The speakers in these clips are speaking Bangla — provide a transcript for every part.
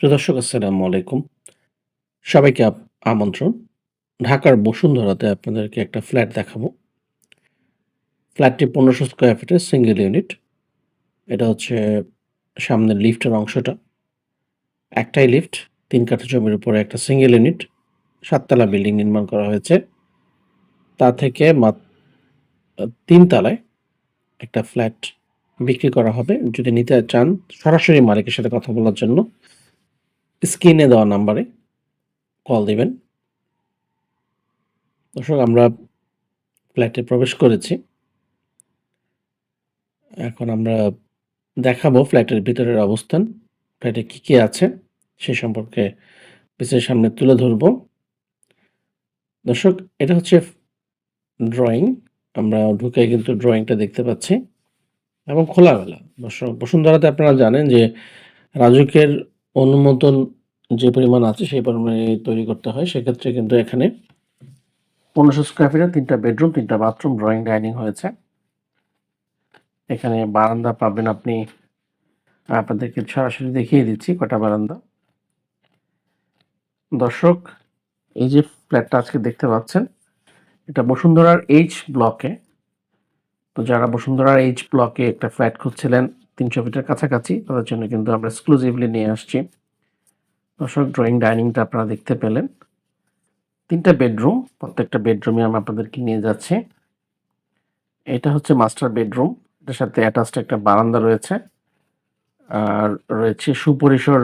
প্রিয় দর্শক আসসালামু আলাইকুম। সবাইকে আমন্ত্রণ। ঢাকার বসুন্ধরাতে আপনাদেরকে একটা ফ্ল্যাট দেখাবো। ফ্ল্যাটটি ১৫০০ স্কোয়ার ফিটের সিঙ্গেল ইউনিট। এটা হচ্ছে সামনের লিফটের অংশটা। একটাই লিফট, তিন কাঠা জমির উপরে একটা সিঙ্গেল ইউনিট। সাততলা বিল্ডিং নির্মাণ করা হয়েছে। তা থেকে মাত আ ৩ তলায় একটা ফ্ল্যাট বিক্রি করা হবে। যদি নিতে চান সরাসরি মালিকের সাথে কথা বলার জন্য স্ক্রিনে দেওয়া নাম্বারে কল দিবেন। দর্শক, আমরা ফ্ল্যাটে প্রবেশ করেছি। এখন আমরা দেখাবো ফ্ল্যাটের ভিতরের অবস্থান। ফ্ল্যাটে কী কী আছে সে সম্পর্কে পিসের সামনে তুলে ধরব। দর্শক, এটা হচ্ছে ড্রয়িং। আমরা ঢুকে কিন্তু ড্রয়িংটা দেখতে পাচ্ছি এবং খোলামেলা। দর্শক, বসুন্ধরাতে আপনারা জানেন যে রাজুকের অনুমোদন যে পরিমাণ আছে সেই পরিমাণে তৈরি করতে হয়। সেক্ষেত্রে কিন্তু এখানে ১৫০০ স্কয়ার ফিটের ৩ টা বেডরুম, তিনটা বাথরুম, ড্রয়িং, ডাইনিং হয়েছে। এখানে বারান্দা পাবেন আপনি আপনাদেরকে সরাসরি দেখিয়ে দিচ্ছি কটা বারান্দা। দর্শক এই যে ফ্ল্যাটটা আজকে দেখতে পাচ্ছেন এটা বসুন্ধরার এইচ ব্লকে। তো যারা বসুন্ধরার এইচ ব্লকে একটা ফ্ল্যাট খুঁজছিলেন ৩০০ ফিটের কাছাকাছি তাদের জন্য কিন্তু আমরা এক্সক্লুসিভলি নিয়ে আসছি। দর্শক ড্রয়িং ডাইনিংটা আপনারা দেখতে পেলেন। তিনটা বেডরুম, প্রত্যেকটা বেডরুমে আমি আপনাদেরকে নিয়ে যাচ্ছি। এটা হচ্ছে মাস্টার বেডরুম। এটার সাথে অ্যাটাচড একটা বারান্দা রয়েছে। আর রয়েছে সুপরিসর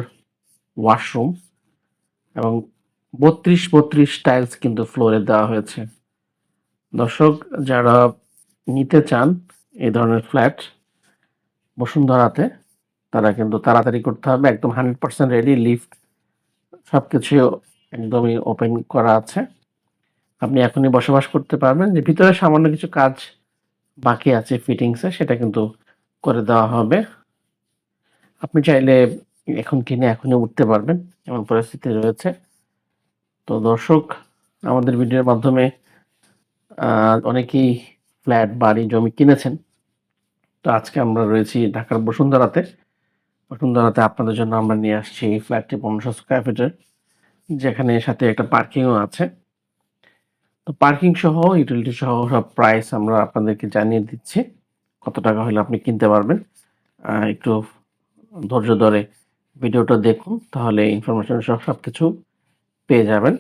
ওয়াশরুম এবং ৩২-৩২ টাইলস কিন্তু ফ্লোরে দেওয়া হয়েছে। দর্শক যারা নিতে চান এই ধরনের ফ্ল্যাট বসুন্ধরাতে তারা কিন্তু তাড়াতাড়ি করতে হবে। একদম 100% রেডি লিফট সবকিছু একদমই ওপেন করা আছে। আপনি এখনই বসবাস করতে পারবেন। যে ভিতরে সামান্য কিছু কাজ বাকি আছে ফিটিংসে সেটা কিন্তু করে দেওয়া হবে। আপনি চাইলে এখন কিনে এখনই উঠতে পারবেন এমন পরিস্থিতি রয়েছে। তো দর্শক আমাদের ভিডিওর মাধ্যমে অনেকেই ফ্ল্যাট, বাড়ি, জমি কিনেছেন। তো আজকে আমরা রয়েছি ঢাকার বসুন্ধরাতে। বসুন্ধরাতে আপনাদের জন্য আমরা নিয়ে আসছি এই ফ্ল্যাটটি পনেরোশো স্কোয়ার ফিটের যেখানে সাথে একটা পার্কিংও আছে। তো পার্কিং সহ, ইউটিলিটি সহ সব প্রাইস আমরা আপনাদেরকে জানিয়ে দিচ্ছি। কত টাকা হলে আপনি কিনতে পারবেন। একটু ধৈর্য ধরে ভিডিওটা দেখুন, তাহলে ইনফরমেশন সহ সব কিছু পেয়ে যাবেন।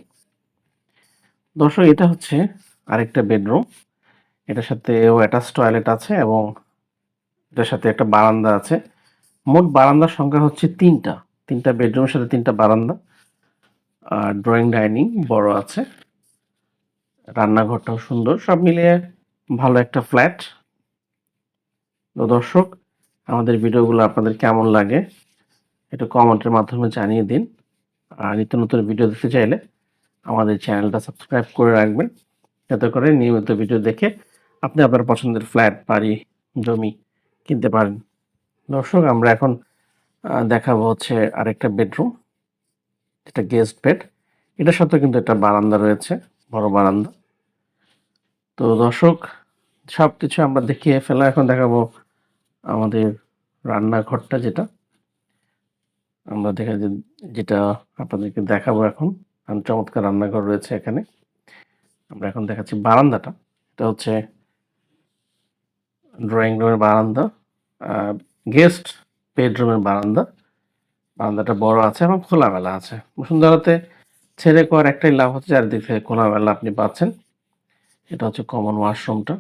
দর্শক, এটা হচ্ছে আরেকটা বেডরুম। এটার সাথেও অ্যাটাচ টয়লেট আছে এবং এটার সাথে একটা বারান্দা আছে। মোট বারান্দার সংখ্যা হচ্ছে ৩ টা। ৩ বেডরুমের সাথে তিনটা বারান্দা। আর ড্রয়িং ডাইনিং বড় আছে। রান্নাঘরটাও সুন্দর। সব মিলিয়ে ভালো একটা ফ্ল্যাট। তো দর্শক আমাদের ভিডিওগুলো আপনাদের কেমন লাগে একটু কমেন্টের মাধ্যমে জানিয়ে দিন। আর নিত্য নতুন ভিডিও দেখতে চাইলে আমাদের চ্যানেলটা সাবস্ক্রাইব করে রাখবেন। যাতে করে নিয়মিত ভিডিও দেখে আপনি আপনার পছন্দের ফ্ল্যাট, বাড়ি, জমি কিনতে পারেন। দর্শক আমরা এখন দেখাবো হচ্ছে আরেকটা বেডরুম। যেটা গেস্ট বেড। এটার সাথেও কিন্তু একটা বারান্দা রয়েছে, বড় বারান্দা। তো দর্শক সব কিছু আমরা দেখিয়ে ফেলা এখন দেখাবো আমাদের রান্নাঘরটা যেটা। আমরা দেখা যেটা আপনাদেরকে দেখাবো এখন। চমৎকার রান্নাঘর রয়েছে এখানে। আমরা এখন দেখাচ্ছি বারান্দাটা। এটা হচ্ছে ড্রয়িং রুমের বারান্দা। গেস্ট বেডরুমের বারান্দা। বারান্দাটা বড় আছে এবং খোলামেলা আছে। বসুন্ধরাতে ছেড়ে করার একটাই লাভ হচ্ছে চারিদিক থেকে খোলামেলা আপনি পাচ্ছেন। এটা হচ্ছে কমন ওয়াশরুমটা।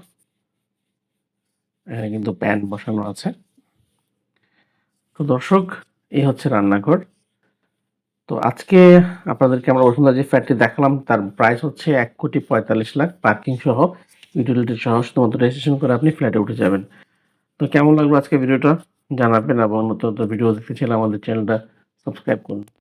এখানে কিন্তু প্যান বসানো আছে। তো দর্শক এই হচ্ছে রান্নাঘর। তো আজকে আপনাদেরকে আমরা বসুন্ধরা যে ফ্ল্যাটটি দেখালাম তার প্রাইস হচ্ছে ১,৪৫,০০,০০০ পার্কিং সহ ইউটিলিটি সহ শুধুমাত্র রেজিস্ট্রেশন করে আপনি ফ্ল্যাটে উঠে যাবেন। তো কেমন লাগল আজকে ভিডিওটা জানাবেন এবং নতুন, নতুন ভিডিও দেখতে চাইলে আমাদের চ্যানেলটা সাবস্ক্রাইব করুন।